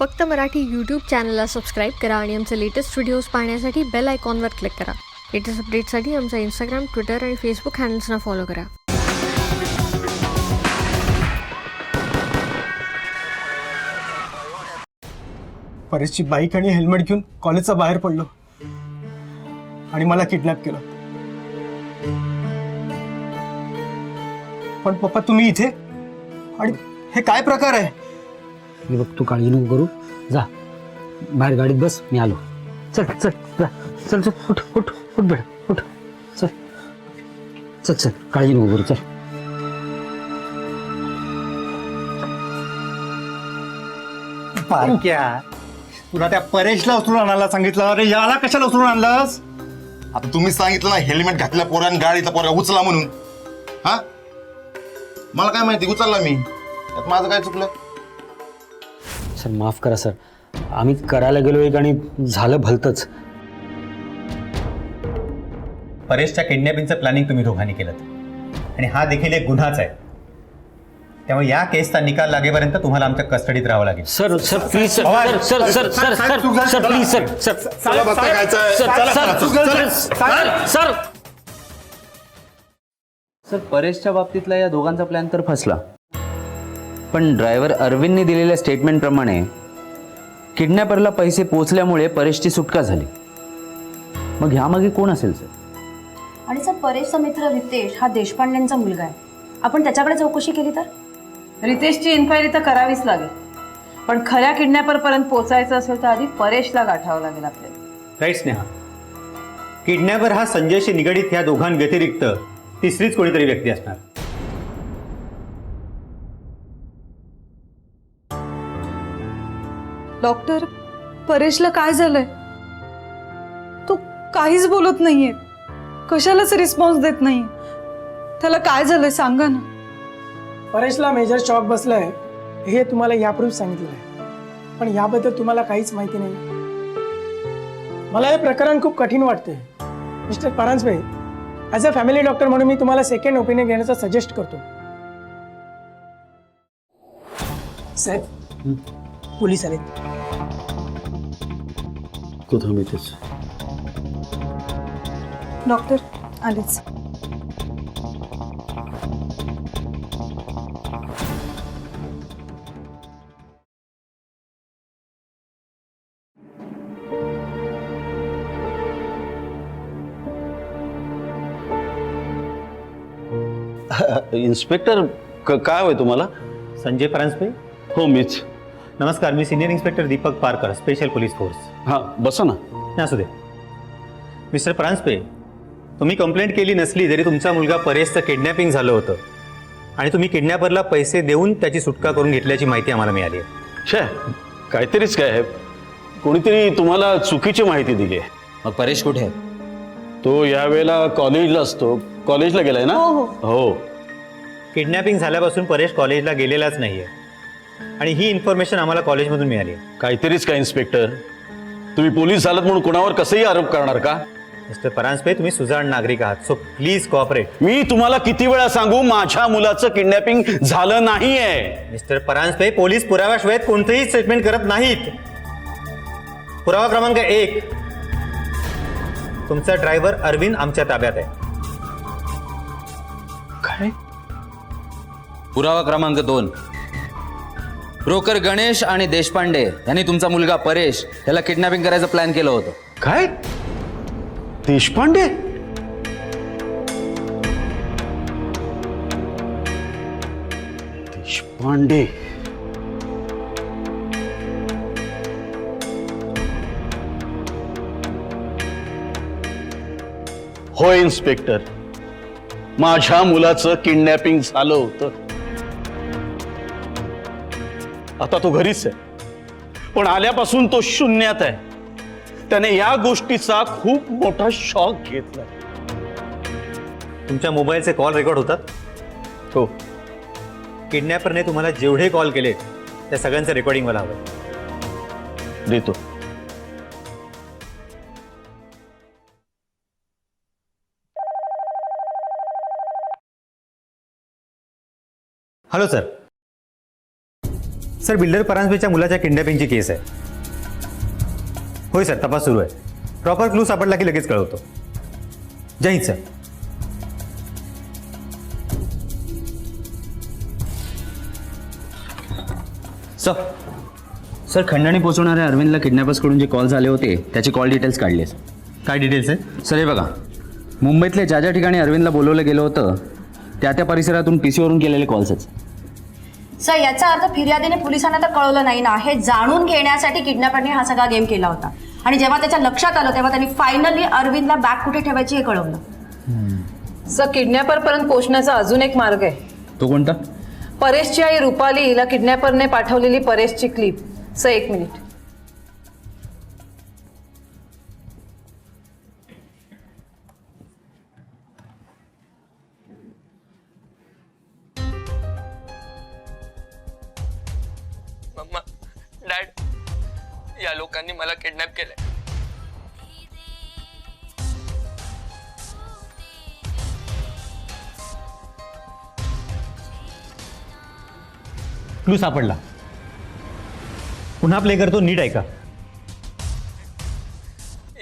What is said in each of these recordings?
फक्त मराठी यूट्यूब चॅनलला सबस्क्राईब करा आणि आमचे लेटेस्ट व्हिडिओज पाहण्यासाठी बेल आयकॉनवर क्लिक करा. लेटेस्ट अपडेटसाठी आमचा इंस्टाग्राम ट्विटर आणि फेसबुक हँडल्सना फॉलो करा. परेशची बाईक आणि हेल्मेट घेऊन कॉलेजचा बाहेर पडलो. आणि मला किडनॅप केलं. पण पप्पा तुम्ही इथे? आणि हे काय प्रकार आहे? हे बघ तू काळजी नको करू. जा. बाहेर गाडीत बस मी आलो. चल चल जा. चल चल उठ उठ उठ बेड उठ. चल. चल चल काळजी नको करू चल. पारक्या तुला त्या परेशला उचलून आणायला सांगितलं. अरे याला कशाला उचलून आणलंस? आता तुम्ही सांगितलं ना हेल्मेट घातल्या पोरान गाडीचा पोरा उचला म्हणून. हा? मला काय माहिती उचलला मी. त्यात माझं काय चुकलं? सर माफ करा सर. आम्ही करायला गेलो एक आणि झालं भलतंच. परेशच्या किडनॅपिंगचं प्लॅनिंग तुम्ही दोघांनी केलं आणि हा देखील एक गुन्हाच आहे. त्यामुळे या केसचा निकाल लागेपर्यंत तुम्हाला आमच्या कस्टडीत राहावं लागेल. Sir sir please sir sir sir sir sir sir sir please sir sir चला बघता खायचंय. सर चला, सर सर सर सर परेशच्या बाबतीतला या दोघांचा प्लॅन तर फसला. पण ड्रायव्हर अरविंदने दिलेल्या स्टेटमेंटप्रमाणे किडनॅपरला पैसे पोचल्यामुळे परेशची सुटका झाली. मग ह्यामागे कोण असेल सर? आणि सर परेशचा मित्र रितेश हा देशपांडेंचा मुलगा आहे. आपण त्याच्याकडे चौकशी केली तर? रितेशची इन्क्वायरी तर करावीच लागेल. पण खऱ्या किडनॅपर पर्यंत पोहोचायचं असेल तर आधी परेशला गाठावं लागेल आपल्याला. राईट स्नेहा किडनॅपर हा संजयशी निगडीत ह्या दोघांव्यतिरिक्त तिसरीच कोणीतरी व्यक्ती असणार? डॉक्टर परेशला काय झालंय? तो काहीच बोलत नाहीये. कशालाच रिस्पॉन्स देत नाही त्याला काय झालंय सांगा ना. परेशला मेजर शॉक बसलाय. हे तुम्हाला यापूर्वी सांगितलं आहे. पण याबद्दल तुम्हाला काहीच माहिती नाही. मला हे प्रकरण खूप कठीण वाटते मिस्टर परांजभाई ॲज अ फॅमिली डॉक्टर म्हणून मी तुम्हाला सेकंड ओपिनियन घेण्याचं सजेस्ट करतो. साहेब पोलीस आले थांब इथेच डॉक्टर आलेच। इन्स्पेक्टर क- काय हवंय तुम्हाला? संजय परांजपे हो मीच. नमस्कार मी senior inspector Deepak Parkar special police force. हां बसा ना. नाही असू दे. मिस्टर परांजपे तुम्ही कंप्लेंट केली नसली जरी तुमचा मुलगा परेशचं किडनॅपिंग झालं होतं आणि तुम्ही किडनॅपरला पैसे देऊन त्याची सुटका करून घेतल्याची माहिती आम्हाला मिळाली आहे. छे काहीतरीच काय आहे. कोणीतरी तुम्हाला चुकीची माहिती दिली आहे. मग परेश कुठे आहे? तो यावेळेला कॉलेजला असतो. कॉलेजला गेलाय ना? हो किडनॅपिंग झाल्यापासून परेश कॉलेजला गेलेलाच नाही आहे आणि ही इन्फॉर्मेशन आम्हाला कॉलेजमधून मिळाली. काहीतरीच काय इन्स्पेक्टर तुम्ही पोलीस झालात म्हणून कुणावर कसंही आरोप करणार का? मिस्टर परांजपे तुम्ही सुजाण नागरिक आहात सो प्लीज कॉपरेट मी तुम्हाला किती वेळा सांगू माझ्या मुलाचं किडनॅपिंग झालं नाहीये. मिस्टर परांजपे पोलीस पुराव्याशिवाय कोणतेही स्टेटमेंट करत नाहीत. पुरावा क्रमांक एक. तुमचा ड्रायव्हर अरविंद आमच्या ताब्यात आहे. काय? पुरावा क्रमांक दोन. ब्रोकर गणेश आणि देशपांडे यांनी तुमचा मुलगा परेश याला किडनॅपिंग करायचं प्लॅन केलं होतं. काय? देशपांडे? देशपांडे. होय इन्स्पेक्टर माझ्या मुलाचं किडनॅपिंग झालं होतं. आता तो घरीच आहे. पण आल्यापासून तो शून्यात आहे. त्याने या गोष्टीचा खूप मोठा शॉक घेतला. तुमच्या मोबाईलचे कॉल रेकॉर्ड होतात? हो. किडनॅपरने तुम्हाला जेवढे कॉल केले त्या सगळ्यांचं रेकॉर्डिंग मला हवं देतो. हॅलो सर सर बिल्डर परांजपेच्या मुलाच्या किडनॅपिंगची केस आहे. होय सर तपास सुरू आहे. प्रॉपर क्लू सापडला की लगेच कळवतो. जय हिंद सर. सर सर खंडणी पोचवणाऱ्या अरविंदला किडनॅपर्सकडून जे कॉल झाले होते त्याचे कॉल डिटेल्स काढले काय डिटेल्स आहे सर हे बघा. मुंबईतले ज्या ज्या ठिकाणी अरविंदला बोलवलं गेलं होतं त्या त्या परिसरातून पी सीवरून केलेले कॉल्सच सर याचा अर्थ फिर्यादीने पोलिसांना तर कळवलं नाही ना. हे जाणून घेण्यासाठी किडनॅपरने हा सगळा गेम केला होता. आणि जेव्हा त्याच्या लक्षात आलं तेव्हा त्यांनी फायनली अरविंदला बॅग कुठे ठेवायची हे कळवलं. सर किडनॅपर पर्यंत पोहोचण्याचा अजून एक मार्ग आहे. तो कोणता? परेशची आई रुपाली हिला किडनॅपरने पाठवलेली परेशची क्लिप सर एक मिनिट या लोकांनी मला किडनॅप केलंय. क्लू सापडला. पुन्हा प्ले करतो नीट ऐका.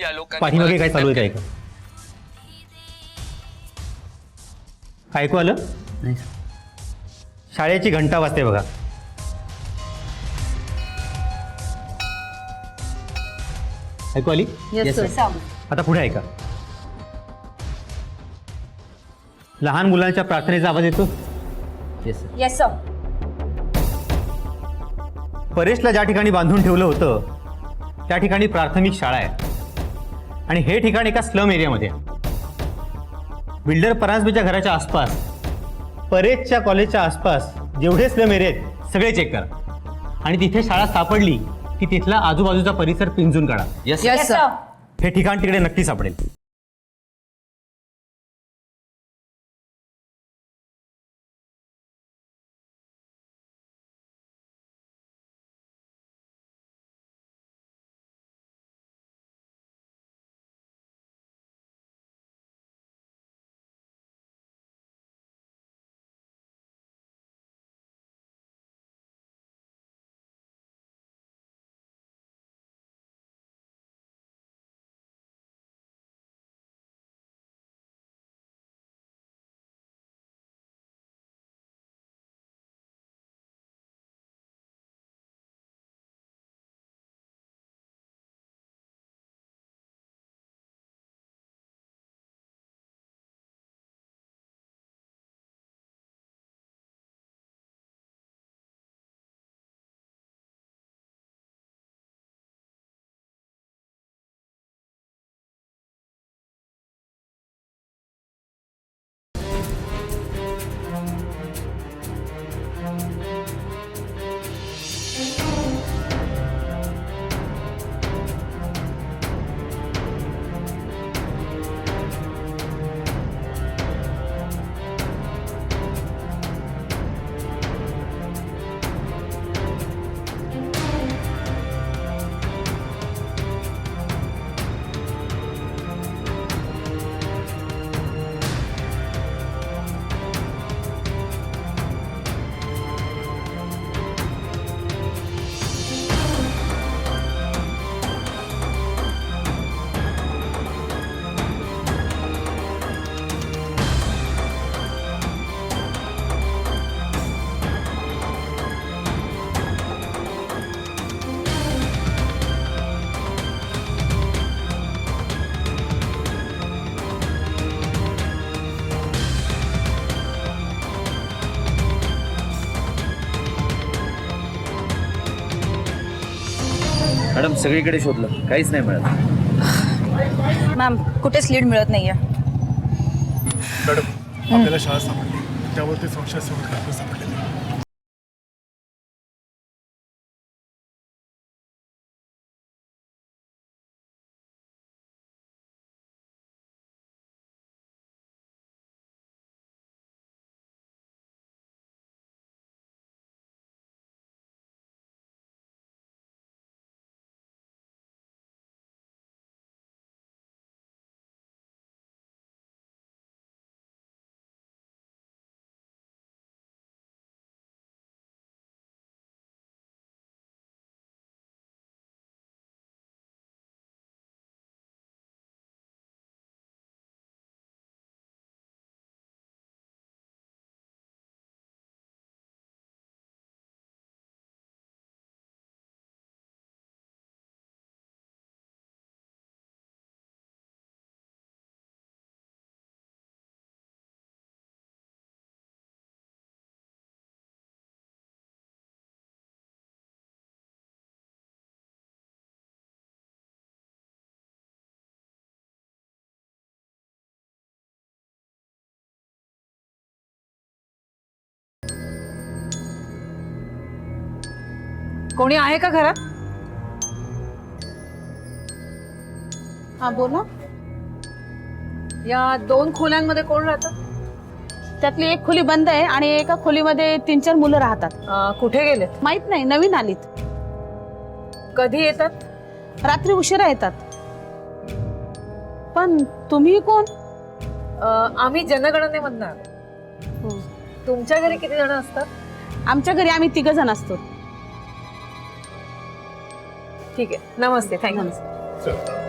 या लोकांनी पाठीमागे काय चालू आहे kidnap ऐका. ऐकू आलं? नाही शाळेची घंटा वाजते बघा. ऐकू आली? आता पुढे ऐका. लहान मुलांच्या प्रार्थनेचा आवाज येतो? येस सर येस सर परेशला ज्या ठिकाणी बांधून ठेवलं होतं त्या ठिकाणी प्राथमिक शाळा आहे. आणि हे ठिकाण एका स्लम एरियामध्ये आहे. बिल्डर परांजपेच्या घराच्या आसपास परेशच्या कॉलेजच्या आसपास जेवढे स्लम एरिया आहेत सगळे चेक करा. आणि तिथे शाळा सापडली की तिथला आजूबाजूचा परिसर पिंजून काढा. येस येस सर हे ठिकाण तिकडे नक्की सापडेल. मॅडम सगळीकडे शोधलं. काहीच नाही मिळत. मॅम कुठेच लीड मिळत नाहीये. आपल्याला शाळा सापडली. त्यावरती संशयास्पद सापडले. कोणी आहे का घरात? हा बोला. या दोन खोल्यांमध्ये कोण राहतं? त्यातली एक खोली बंद आहे आणि एका खोलीमध्ये तीन चार मुलं राहतात. अं, कुठे गेलेत? माहीत नाही नवीन आलीत. कधी येतात? रात्री उशिरा येतात. पण तुम्ही कोण? अं, आम्ही जनगणनेमधनं आलो. तुमच्या घरी किती जण असतात? आमच्या घरी आम्ही तिघ जण असतो. ठीक आहे. नमस्ते. थँक्यू